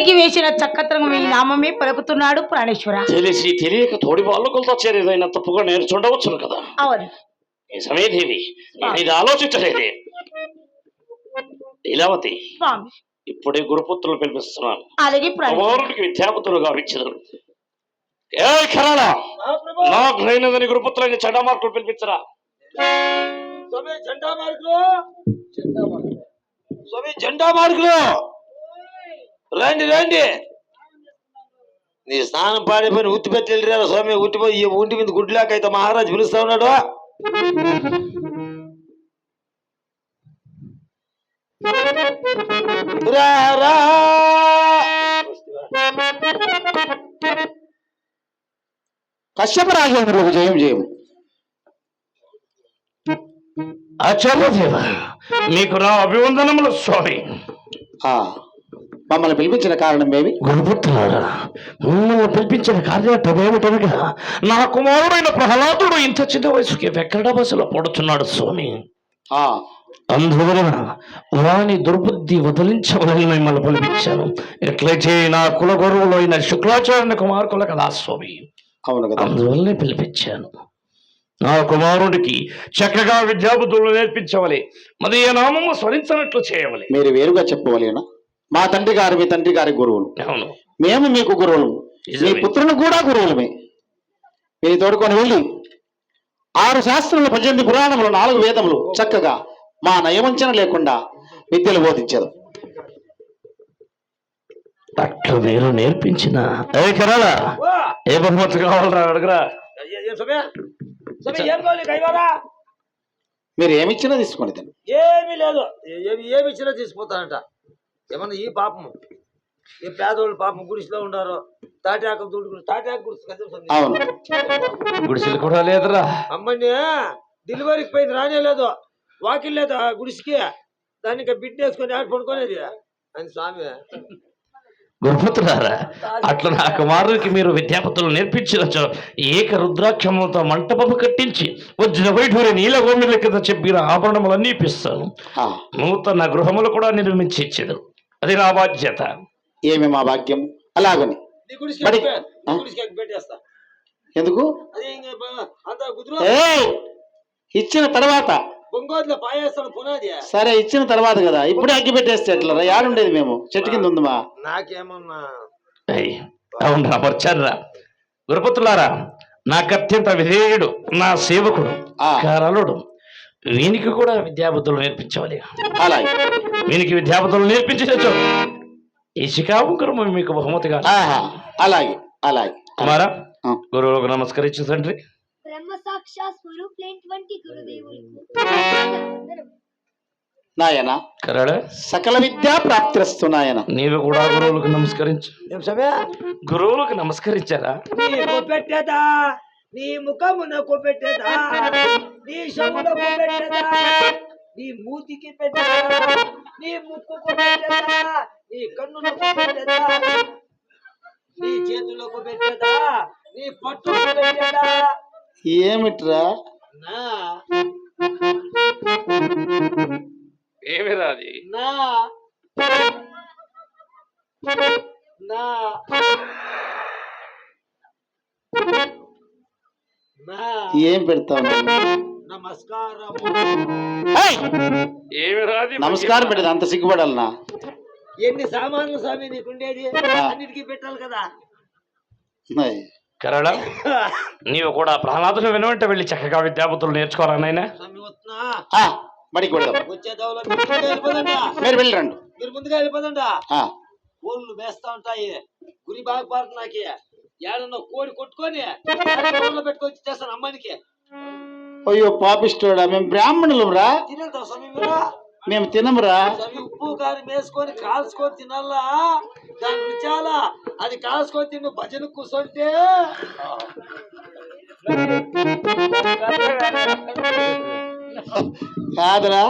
పైకి వేసిన చక్కత్రం ఈ నామమే పలుకుతున్నాడు ప్రాణేశ్వర. తెలిసి తెలియక తోడి వాళ్ళకులతో చేరేదైనా తప్పుగా నేర్చుండవచ్చును కదా. అవును. నిజమే దేవి. నేను ఇది ఆలోచించలేదే. లీలావతి స్వామి. ఇప్పుడే గురుపుత్రులు పిలిపిస్తున్నాను. అలాగే కుమారుడికి విద్యాపుత్రులుగా ఇచ్చదు ఏ కరాళ నాకు లేనిదని గురుపుత్రులని చెడ్డ మార్కులు పిలిపించరా? స్వామి జెండా మార్కులు స్వామి జెండా మార్కులు రండి రండి. నీ స్నానం పాడిపోయిన ఉత్తి పెట్టి వెళ్ళిరా స్వామి ఉట్టిపోయి ఈ ఒంటి మీద గుడ్లాక అయితే మహారాజు పిలుస్తా ఉన్నాడు. కశ్యప రాజేంద్రులకు జయం జయం. ఆచార్యదేవ మీకు నా అభివందనములు స్వామి. ఆ, మమ్మల్ని పిలిపించిన కారణం ఏమి? గురుపుత్రులారా మిమ్మల్ని పిలిపించిన కార్యటమేమిటనగా నా కుమారుడైన ప్రహ్లాదుడు ఇంత చిన్న వయసుకి వెక్కడ బస్సులో పడుతున్నాడు స్వామి. ఆ, అందువలన వాని దుర్బుద్ధి వదిలించవలని మిమ్మల్ని పిలిపించాను. ఎట్లయితే నా కుల గురువులు అయిన శుక్లాచార్య కుమార్కుల కదా స్వామి. అవును కదా. అందువల్లనే పిలిపించాను. నా కుమారుడికి చక్కగా విద్యాబుద్ధులు నేర్పించవలే. మరి నామము స్మరించినట్లు చేయవలే. మీరు వేరుగా చెప్పవలేనా? మా తండ్రి గారు మీ తండ్రి గారి గురువులు. మేము మీకు గురువులు. మీ. పుత్రుని కూడా గురువులమే. మీరు తోడుకొని వెళ్ళి ఆరు శాస్త్రములు పద్దెనిమిది పురాణములు నాలుగు వేదములు చక్కగా మా నయవంచన లేకుండా విద్యలు బోధించదు అట్లు మీరు నేర్పించిన. ఏ కరాలా ఏ బహుమతి కావాలరా అడగరా? మీరు ఏమిచ్చినా తీసుకోండి ఏమీ లేదు. ఏమి ఇచ్చినా తీసుకుపోతానంట ఏమన్నా ఈ పాపము? ఈ పేదోళ్ళు పాపం గుడిసిలో ఉండారు? తాటాకు దుడుకుని తాటాకు గుడిసి కదా గుడిసెలు కూడా లేదురా. అమ్మని డెలివరీకి పోయింది రానే లేదు వాకిల్ లేదు ఆ గుడిసికి. దాన్ని ఇంకా బిడ్డ వేసుకొని ఆడ పడుకోనేది. అని స్వామి. గురుపుత్రులారా అట్లా నా కుమారుడికి మీరు విద్యాపతులు నేర్పించవచ్చు ఏక రుద్రాక్షములతో మంటపము కట్టించి వచ్చిన వైఢూరి నీల గోమిల కింద చెప్పిన ఆభరణములన్నీ ఇప్పిస్తాను. నూతన గృహములు కూడా నిర్మించి ఇచ్చేది అది నా బాధ్యత. ఏమి మా భాగ్యం? అలాగని. ఎందుకు! ఇచ్చిన తర్వాత. సరే ఇచ్చిన తర్వాత కదా. ఇప్పుడే అగ్గి పెట్టేస్తే ఎట్లా యాడుండేది మేము? చెట్టు కింద ఉందమా నాకేమన్నా అవునరా వచ్చారా గురుపుత్రులారా నాకు అత్యంత విధేయుడు నా సేవకుడు ఆ. కరలుడు. వీనికి కూడా విద్యాబుద్ధులు నేర్పించవాలి. అలాగే. వీనికి విద్యాబుద్ధులు నేర్పించవచ్చు ఈ శిఖాముఖరము మీకు బహుమతిగా. అలాగే అలాగే. కుమారా. గురువులకు నమస్కరించు తండ్రి. నాయన కరాడా సకల విద్యా ప్రాప్తిరస్తు నాయన. నీవు కూడా గురువులకు నమస్కరించు. గురువులకు నమస్కరించారా? పెట్టేదా? నీ ముఖమునకు పెట్టేదా? నీ శమునకు పెట్టేదా? నీ మూతికి నీ ముక్కుకు నీ కన్నులకు నీ చేతులకు పెట్టేదా నీ పట్టుకు పెట్టేదా ఏమిట్రా? నా. నా. ఏం పెడతావు? నమస్కారం ఏమి రాది నమస్కారం పెట్టదు అంత సిగ్గుపడాలనా? ఎన్ని సామాన్లు స్వామి నీకుండేది. అన్నిటికీ పెట్టాలి కదా. కరాడా నీవు కూడా ప్రహ్లాదుని వెనువంట వెళ్ళి చక్కగా విద్యాబుద్ధులు నేర్చుకోరా నాయనా? బడికి పెడదాం వచ్చే దవల మీరు ముందుగా వెళ్ళిపోదండా. మీరు వెళ్ళి రండి. మీరు ముందుగా వెళ్ళిపోదండా. ఆ, ఊళ్ళు వేస్తా ఉంటాయి. గురి బాగా నాకి ఏడన్నా కోడి కొట్టుకొని పెట్టుకొని చేస్తాను అమ్మానికి అయ్యో పాపిస్తోడా మేము బ్రాహ్మణులం రా మేము తినమురా? ఉప్పు కారం వేసుకొని కాల్చుకొని తినాలా? దాని రుచాలా అది కాల్చుకొని తిన్ను భజన కూర్చుంటే కాదురా.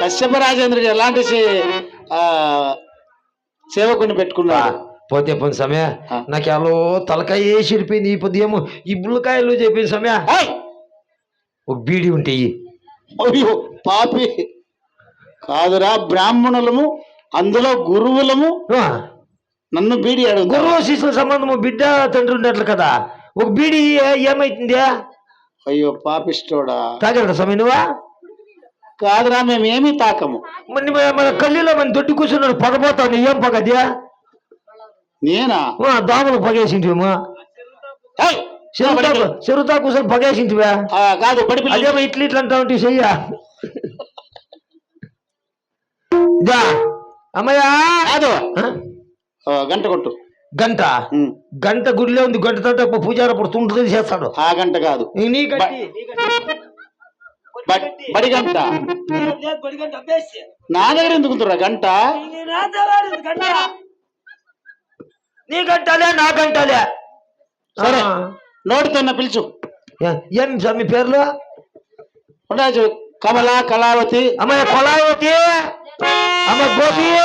కశ్యప రాజేంద్రుడు ఎలాంటి సేవకుని పెట్టుకున్నాడు పోతే పోయిన సమయ ఎలా తలకాయ వేసి ఇరిపోయింది ఈ పొద్దుయేమో ఈ బుల్లకాయలు చెప్పింది సమయ ఏయ్! ఒక బీడి ఉంటాయి అయ్యో పాపి. కాదురా బ్రాహ్మణులము అందులో గురువులము. నన్ను బీడి అడుగు గురువు శిష్యుల సంబంధము బిడ్డ తండ్రి ఉండట్లు కదా. ఒక బీడి ఏమైతుంది అయ్యో పాపిష్టోడా. తాగలరా స్వామి నువ్వా? కాదురా మేమేమీ తాకము. మరి మన- కళ్ళీలో మన దొడ్డి కూర్చున్నాడు పగపోతావు నీ ఏం పగద్యా నేనా? దోమలు పగేసింటివేమో. చెరువుతా కూర్చొని పగేసింటివా ఆ, కాదు అదేమో ఇట్లా ఇట్లా అంటా ఉంటే చెయ్యా. అమ్మయ్యా. కాదు. గంట కొట్టు. గంట. గంట గుడిలో ఉంది గంట తోట పూజారి అప్పుడు తుంటుంది చేస్తాడు. ఆ గంట కాదు. నీ- బడి గంట. నా దగ్గర ఎందుకు ఉందిరా గంట? నీ గంటలే నా గంటలే. సరే. నోటితో పిలుచు. ఏ- ఏం స్వామి పేర్లు? ఉండచ్చు కమల కళావతి. అమ్మాయి కొలావతి అమ్మ గోపి?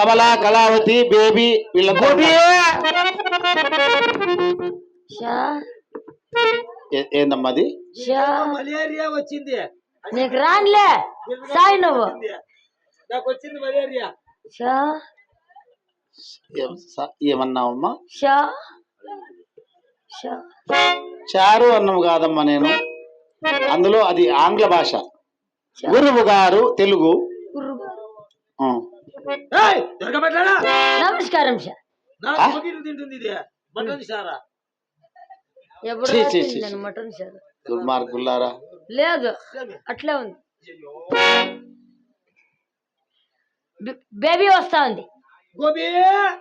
కమల కళావతి బేబీ వీళ్ళ గోపి? ఏందమ్మా అది? షా? మలేరియా వచ్చింది. నీకు రానిలే. సాయి నువ్వు. నాకు వచ్చింది మలేరియా. ఏమన్నావమ్మా? షా? చారు అన్నం కాదమ్మా నేను. అందులో అది ఆంగ్ల భాష. గురువు గారు తెలుగు. నమస్కారం సారా. ఎప్పుడు మటన్ సార్? లేదు. అట్లే ఉంది. బేబీ వస్తా ఉంది. ఆ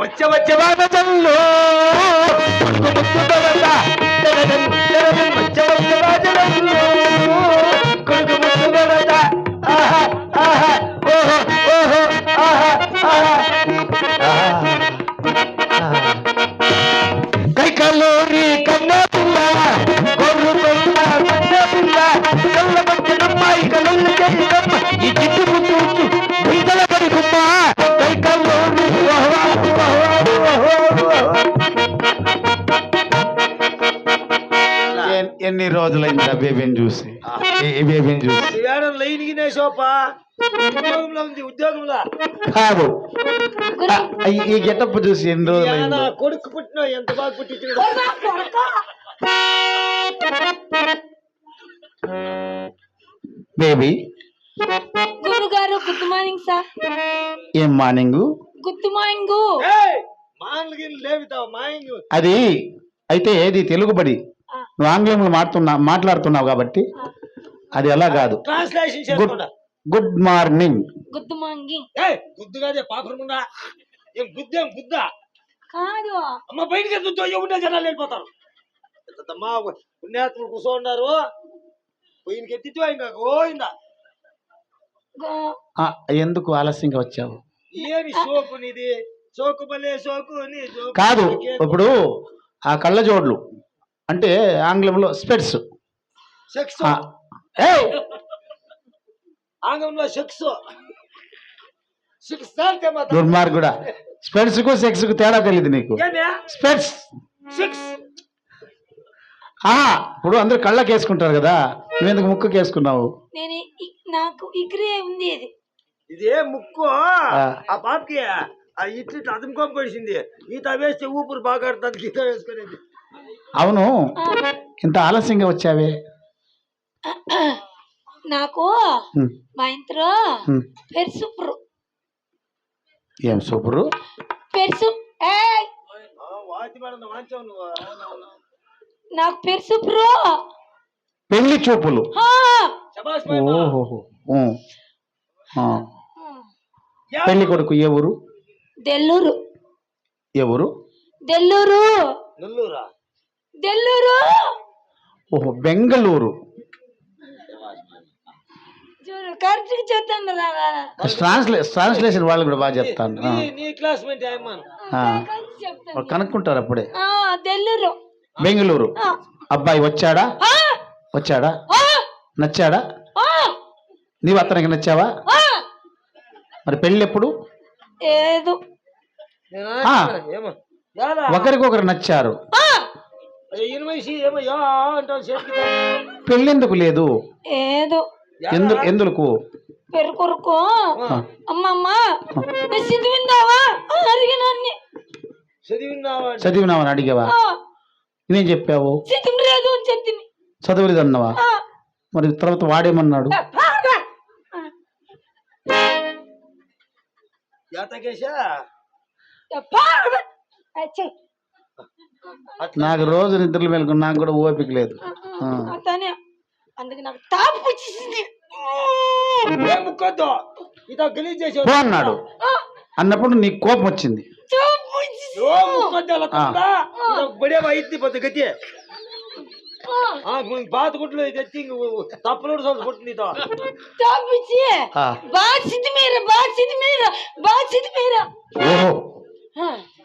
వచ్చే వచ్చే వాదనల్లో వచ్చే వచ్చే బేబీని చూసి. ఈ- ఈ బేబీని చూసి. సోపా? ఉద్యోగంలో ఉంది ఉద్యోగంలో. కాదు. ఆ, ఈ- గెటప్ చూసి ఎన్ని రోజులైంది కొడుకు పుట్టిన ఎంత బాగా బేబీ. గురుగారు గుడ్ మార్నింగ్ సార్. ఏం మార్నింగ్? Good morning. లేవుతావు అది అయితే ఏది తెలుగు బడి. నువ్వు ఆంగ్లంలో మాట్లాడుతున్నా మాట్లాడుతున్నావు కాబట్టి అది అలా కాదు. Translation good morning good morning ఏయ్ గుద్దుగాదే పాపరముండా ఏం గుద్దేం గుద్దా కాదు. అమ్మ బయటికి ఎత్తుతో ఉంటే జనాలు వెళ్ళిపోతారు. మా పుణ్యాత్ములు కూర్చోన్నారు పోయినకి ఎత్తితో ఇంకా గోయిందా ఎందుకు ఆలస్యంగా వచ్చావు? ఏమి సోకు నీది? సోకు బలే సోకు నీ కాదు ఇప్పుడు ఆ కళ్ళజోడ్లు. అంటే ఆంగ్లంలో స్పెట్స్. సెక్స్. ఏయ్! ఆంగ్లంలో సెక్స్. దుర్మార్గుడా స్పెట్స్కు సెక్స్కు తేడా తెలియదు నీకు. ఏమే? స్పెట్స్. సెక్స్. ఆ ఇప్పుడు అందరు కళ్ళకి వేసుకుంటారు కదా. నువ్వెందుకు ముక్కుకి వేసుకున్నావు నేను ఇ- నాకు ఇక్కడే ఉంది ఇది. ఇదే ముక్కు. ఆ. పాపకి ఆ ఇట్లు ఇట్లా అదుముకొని పడిసింది ఈత వేస్తే ఊపిరి బాగా ఆడుతుంది ఈత వేసుకునేది. అవును. ఇంత ఆలస్యంగా వచ్చావే. నాకు మా ఇంట్లో. పెరుసుప్రు ఏం సూపరు? పెరుసు. నాకు పెరుసుప్రు పెళ్ళి చూపులు. ఓహో. పెళ్ళి కొడుకు ఏ ఊరు? దెల్లూరు ఊరు? దెల్లూరు నెల్లూరా? దెల్లూరు ఓహో బెంగళూరు. చూడు చెప్తాను ట్రాన్స్లేషన్ వాళ్ళు కూడా బాగా చెప్తాను. నీ- క్లాస్మేట్ కనుక్కుంటారు అప్పుడే. ఆ, దెల్లూరు బెంగళూరు. అబ్బాయి వచ్చాడా? వచ్చాడా? నచ్చాడా? నీవు అతనికి నచ్చావా. మరి పెళ్ళి ఎప్పుడు? ఒకరికొకరు నచ్చారు. పెళ్ళెందుకు లేదు? ఏదో. ఎందు ఎందుకు? పెరు కొరకు అమ్మమ్మ నీ సిద్ధి విందావా అని అడిగినాన్ని చదివినావా చదివినావని అడిగావా? ఆ, నేం చెప్పావు? సిద్ధి లేదు అని చెప్పింది. చదవలేదు అన్నవా మరి తర్వాత వాడేమన్నాడు. యాతకేశా. నాకు రోజు నిద్రలు మేలుకు నాకు కూడా ఓపిక లేదు. అందుకే నాకు తాపు అన్నాడు. అన్నప్పుడు నీకు కోపం వచ్చింది. తాపు వచ్చేసింది. ఓ ముక్కొద్దు అలా తప్పుడా? ఇదో బడే వైద్య పొద్దు గతి. ఆ, ఆ బాత గుట్లు తెచ్చి తప్పులోడు మీర మీర మీర ఓహో.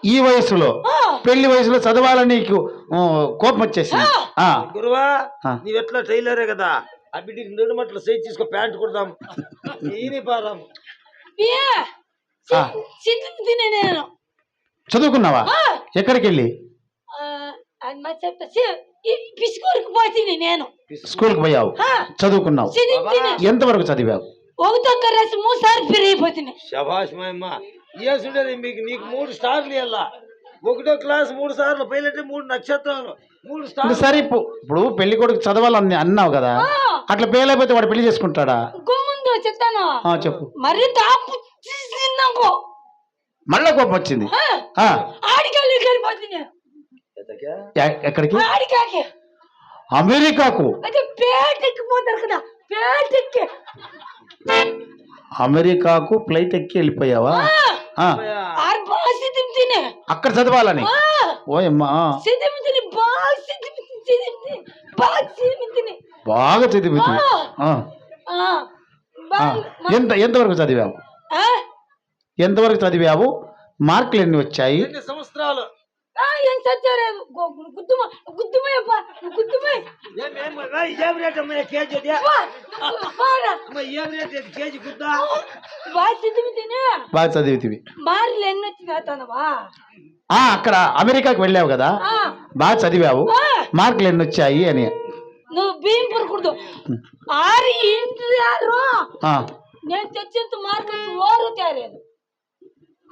ఈ వయసులో ఆ, పెళ్ళి వయసులో చదవాలని నీకు కోపం వచ్చేసింది ఆ, గురువా. నీవెట్లా టైలరే కదా? ఆ బిడ్డకి రెండు మట్లు సైజ్ తీసుకో ప్యాంట్ కుడదాం. ఈని పాదాం నేను. చదువుకున్నావా. ఎక్కడికి వెళ్ళి ఆ, అని మా చెప్తా. సి- ఈ పిసుకూరికి పోతుంది నేను. స్కూల్కి పోయావు. చదువుకున్నావు. సిద్ధి తినే. ఎంతవరకు చదివావు? ఒకటో కర్రసి మూడు సార్లు పెరిగిపోతున్నాయి. శభాష్ మాయమ్మ ఇయ్యాల్సిండేది మీకు నీకు మూడు స్టార్లు ఇవ్వాలా ఒకటో క్లాస్ మూడు సార్లు పైలంటే మూడు నక్షత్రాలు. మూడు స్టార్లు. సరే ఇప్పుడు ఇప్పుడు పెళ్ళి కొడుకు చదవాలని అన్నావు కదా అట్లా పేలైపోతే వాడు పెళ్ళి చేసుకుంటాడా? చెప్తాను. ఆ, చెప్పు. మరి తాపు మళ్ళా కోపం వచ్చింది. ఎక్కడికి? అమెరికాకు. పోతారు కదా. పేటెక్కి. అమెరికాకు ఫ్లైట్ ఎక్కి వెళ్ళిపోయావా? అక్కడ చదవాలని. ఓయమ్మా బాగా. బాగా ఎంత ఎంతవరకు చదివావు? ఆ? ఎంతవరకు చదివావు? మార్కులు ఎన్ని వచ్చాయి? సంవత్సరాలు? ఏం చచ్చారు గుద్దుమ గుద్దుమయ్యప్ప గుద్దుమయ్య ఏం ఏం రా, ఇదేం రేట్ అమ్మ కేజీ అది? బాగా అమ్మ ఏం రేట్ ఇది కేజీ గుద్దా? బాగా సిద్ధి తినే. బాగా చదివితివి. మార్లు ఎన్ని ఆ అక్కడ అమెరికాకి వెళ్ళావు కదా? ఆ, బాగా చదివావు. ఆ, మార్కులు ఎన్ని వచ్చాయి అని. నువ్వు బియ్యం పురకూడదు. ఆరు ఇంటి యారు ఆ, నేను తెచ్చేంత మార్కెట్ ఓరు తేలేదు.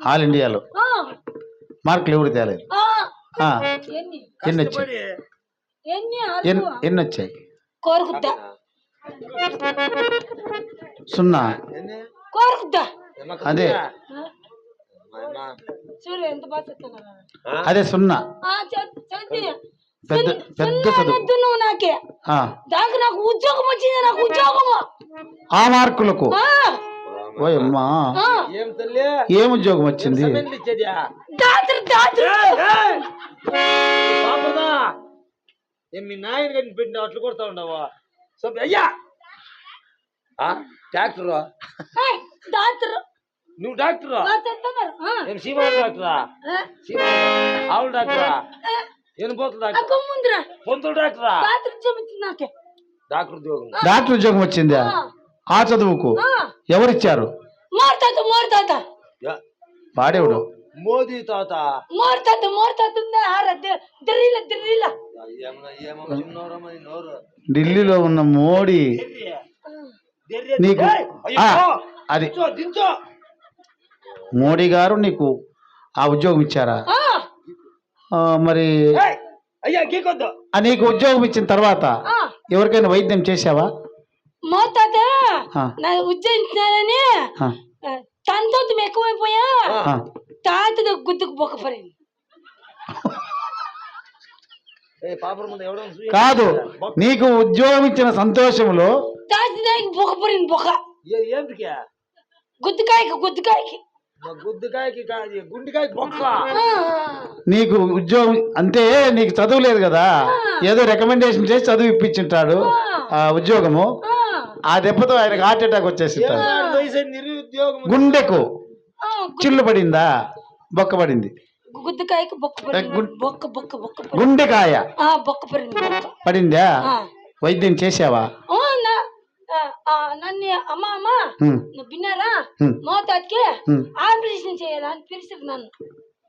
ఆల్ ఇండియాలో. ఆ, మార్కులు ఎవరు తేలేదు? ఎన్ని? ఎన్ని వచ్చాయి ఎన్ని వచ్చాయి కోరుకుద్దా? సున్నా. ఎన్ని? కోరుకుద్దా? అదే. అదే సున్నా. పెద్ద పెద్ద చదువు. నాకే. ఆ, దానికి నాకు ఉద్యోగం వచ్చింది నాకు ఉద్యోగము. ఆ మార్కులకు. ఓయమ్మా. ఏం తల్లి? ఏం ఉద్యోగం వచ్చింది? మీ నాయన గడిని పెట్టిన అట్లు కొడతా ఉండవా సో అయ్యా. ఆ, డాక్టర్? నువ్వు డాక్టర్? నేను డాక్టరా. ఆవుల డాక్టరా? డాక్టర్? పొంతుల డాక్టర్? ఉద్యోగం డాక్టర్ ఉద్యోగం. వచ్చిందా? ఆ, చదువుకు ఎవరిచ్చారు? మారుతాత మారుతాత యా- వాడేవుడు? మోదీ తాత. మారుతాత మారుతాత ఉందా? ఆరా దిర్రీల దిర్రీల ఏమన్నా ఏమో చిన్నోరమ్మ నీ నోరు. ఢిల్లీలో ఉన్న మోడీ. నీకు అది. మోడీ గారు నీకు ఆ ఉద్యోగం ఇచ్చారా? మరి నీకు ఉద్యోగం ఇచ్చిన తర్వాత ఎవరికైనా వైద్యం చేసావా మారుతాత ఆ. నా ఉజ్జయించానని ఆ, తనతో ఎక్కువైపోయా ఆ. తాతది గుద్దుకు సూయి- కాదు నీకు ఉద్యోగం ఇచ్చిన సంతోషంలో తాతి దానికి బొక్కపడింది బొక్క ఏ ఏంటికే గుద్దుకాయకి గుద్దుకాయకి మా గుద్దుకాయకి కాదు గుండెకాయకి బొక్క ఆ, నీకు ఉద్యోగం అంతే నీకు చదువు లేదు కదా ఏదో రికమెండేషన్ చేసి చదువు ఇప్పించుంటాడు ఆ ఉద్యోగము ఆ, దెబ్బతో ఆయనకు హార్ట్ అటాక్ వచ్చేసి ఏమన్నా వయసు నిరుద్యోగం గుండెకు చిల్లు పడిందా బొక్క పడింది. గుద్దుకాయకి బొక్క గుండెకాయ. ఆ, బొక్క పడింది. వైద్యం చేసావా నన్ను అమ్మ అమ్మ హ్మ్. నువ్వు విన్నారా? హ్మ్. మోతాకి హ్మ్. ఆపరేషన్ చేయాలా అని పిలిచింది నన్ను.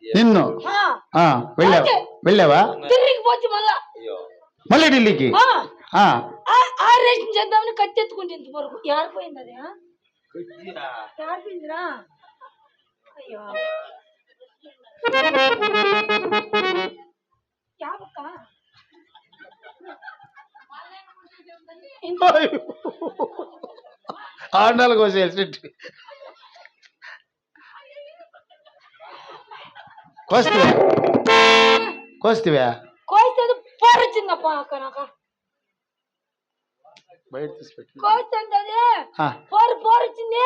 వెళ్ళావా. వెళ్ళావా? తిరిగి పోతే మళ్ళా. మళ్ళీ ఢిల్లీకి? ఆ, ఆ, ఆ- ఆపరేషన్ చేద్దామని కత్తి ఎత్తుకుంటే ఇంతవరకు ఏడిపోయింది అది ఆ? ఆడిపిందిరా అయ్యో. యావక్క ఆండాలు కోసేసి కోస్తివా. కోస్తివా. కోస్తే పోరొచ్చిందప్ప అక్క నాకు బయట తీసిపెట్టి. పోరు పోరొచ్చింది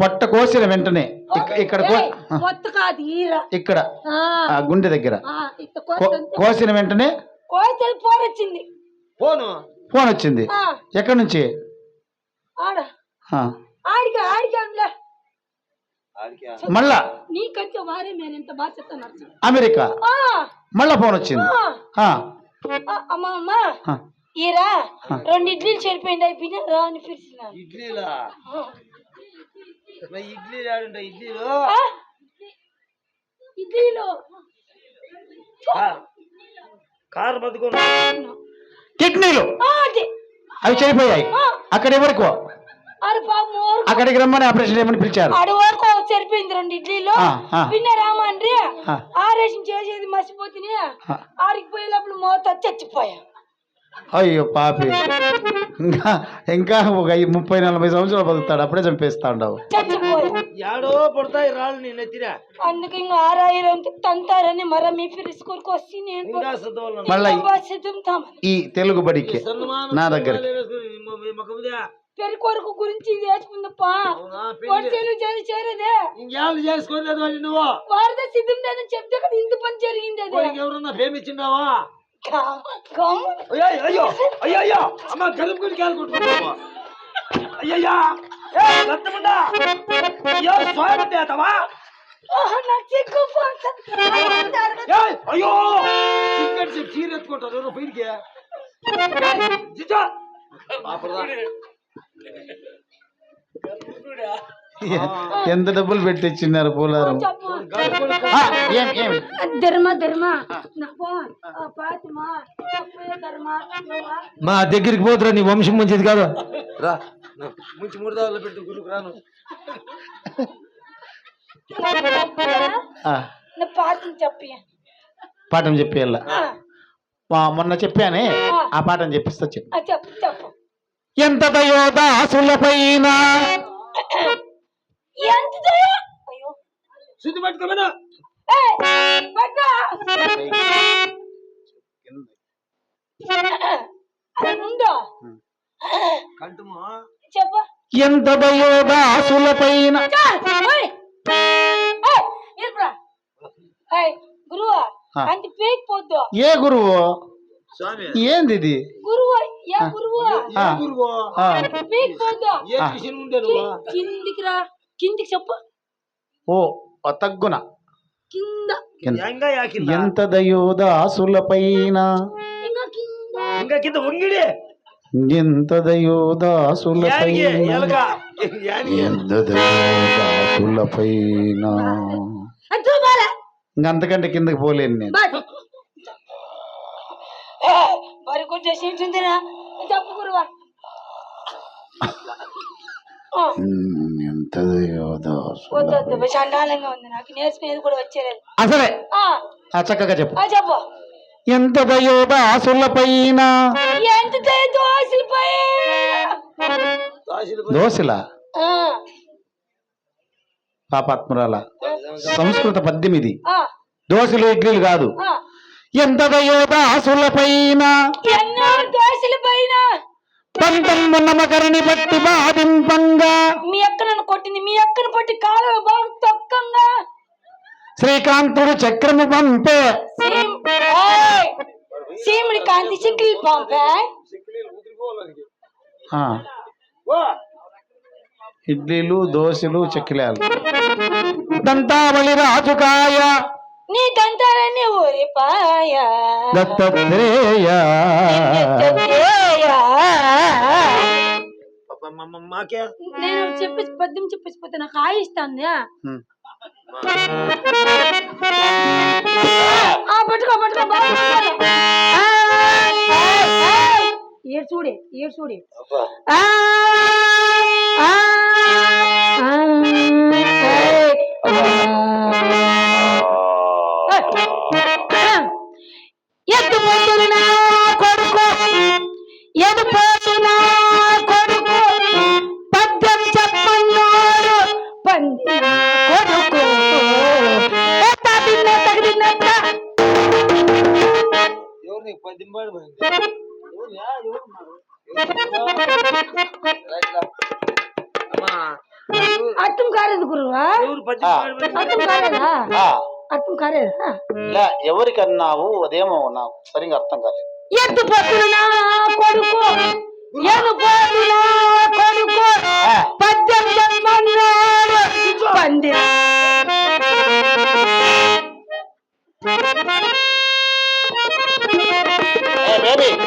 పొట్ట కోసిన వెంటనే ఇక్క- ఇక్కడ ఇక్కడ గుండె దగ్గర. కోసిన వెంటనే పోరొచ్చింది ఫోను ఫోన్ వచ్చింది. ఎక్కడి నుంచి? మళ్ళా? అమెరికా? మళ్ళా ఫోన్ వచ్చింది. అమ్మ అమ్మ. ఈరా రెండు ఇడ్లీలు చెడిపోయింది అయిపోయినా రా అని పిలిచిన. ఇడ్లీలా? ఇడ్లీలు? ఆడుంటాయి ఇడ్లీలు. ఇడ్లీలు కారు బతుకున్నా కిడ్నీలు. ఆ, అదే. అవి చనిపోయాయి అక్కడ ఎవరికో? అక్కడికి రమ్మని ఆపరేషన్ చేయమని పిలిచారు. ఆడు వరకు సరిపోయింది రెండు ఇడ్లీలు. పిన్న రామండ్రి ఆ. ఆరేషన్ చేసేది మర్చిపోతుంది. ఆడికి పోయేటప్పుడు మోత చచ్చిపోయా. అయ్యో పాపి. ఇంకా ఇంకా ఒక ముప్పై నలభై సంవత్సరాలు బతుకుతాడు అప్పుడే చంపేస్తా ఉండవు చచ్చిపోయా యాడో పడతాయి రాళ్ళు నీ నెత్తిన. అందుకే ఇంకా ఆరాయిరం తంతారని మర మీ ఫిరిస్కోరికి వచ్చి నేను మళ్ళా ఈ- తెలుగు బడికి నా దగ్గర గురించి చేరి చేరేదే. ఇంకేళ్ళు చేసుకోలేదు వాళ్ళు నువ్వు? వారద సిద్ధం లేదని చెప్తే కదా ఇంత పని జరిగింది ఎవరన్నా కామ. అయ్యో అయ్యో అయ్యో అయ్యో. అమ్మ కలుపుకుని కాలుకుంటున్నావా అయ్యయ్యా. ఏ రత్తముండా అయ్యో పోతా. ఏయ్ అయ్యో. చీర ఎత్తుకుంటారు ఎవరో పైకి జిజా. ఎంత డబ్బులు పెట్టిచ్చినారు పోలారం చెప్పు. ఆ, ఏం ఏం? ధర్మ ధర్మ. నాకు ఆ పాతిమా చెప్పే ధర్మ నువ్వా? మా దగ్గరికి పోతురా నీ వంశం మంచిది కాదు. రా ముంచి మూడు దావులు పెట్టు గురుకు రాను. ఆ, నా పాతం చెప్పి. పాఠం చెప్పి వెళ్ళ ఆ, మొన్న చెప్పానే ఆ. పాఠం చెప్పిస్తా చెప్పు. ఎంత దయోదాసులపైన దయ? పట్టుకోమను ఎంత గురువా. అంత పేక్ పోద్దు ఏ గురువు? స్వామి ఏంది ఇది? గురువు ఏ గురువు? గురువు? పేక్ పోద్దు ఏ కిందికి రా. కిందికి చెప్పు. ఓ ఓ తగ్గున కింద. ఎంత దయోదాసులపైన. ఇంకా కింద. ఇంకా కింద వంగిడి ఎంత దయోదాసులపైన. ఎంత దయోదాసులపైన. అంతకంటే కిందకి పోలేను నేను. మరి కొంచెం గురువా ఆ, ఉమ్, ఎంత వద్దు వద్దు చండాలంగా ఉంది నాకు. నేర్చుకునేది కూడా వచ్చేది అసలే? చక్కగా చెప్పు. ఆ చెప్పు. ఎంత ఎంత దయ దోశలపై దోశల? పాపాత్మురాల. సంస్కృత పద్యం ఇది దోశలు ఇడ్లీలు కాదు. ఎంత దయోదాసులపైన ఎన్నో దోశల పైన? పంతమ్ము నమకరణి బట్టి బాధింపంగా. మీ అక్క నన్ను కొట్టింది మీ అక్కను పట్టి కాలు బాగా తొక్కంగా. శ్రీకాంతుడు చక్రము పంపే! సీముడి కాంతి చిక్కిలి పంపే. ఆ, ఇడ్లీలు దోశలు చెక్కిలాలు. దంతావళి రాజుకాయ. నీ దంతాలన్నీ ఊరిపాయ. దత్తాత్రేయ మాకే నేను చెప్పేసి పద్యం చెప్పేసిపోతే నాకు ఉమ్. ఆ పట్టుకో పట్టుకో. ఏడు చూడే ఏడు చూడే ఆ. దింబాడు అర్థం కాలేదు గురువా అర్థం కాలేదా అర్థం కాలేదా ఎవరికన్నావు అదేమో నాకు సరిగా అర్థం కాలేదు ఎత్తు పత్తులు కొడుకు ఏను పోతున్నా కొడుకు పద్యం చెప్పన్నాడు పంది হবে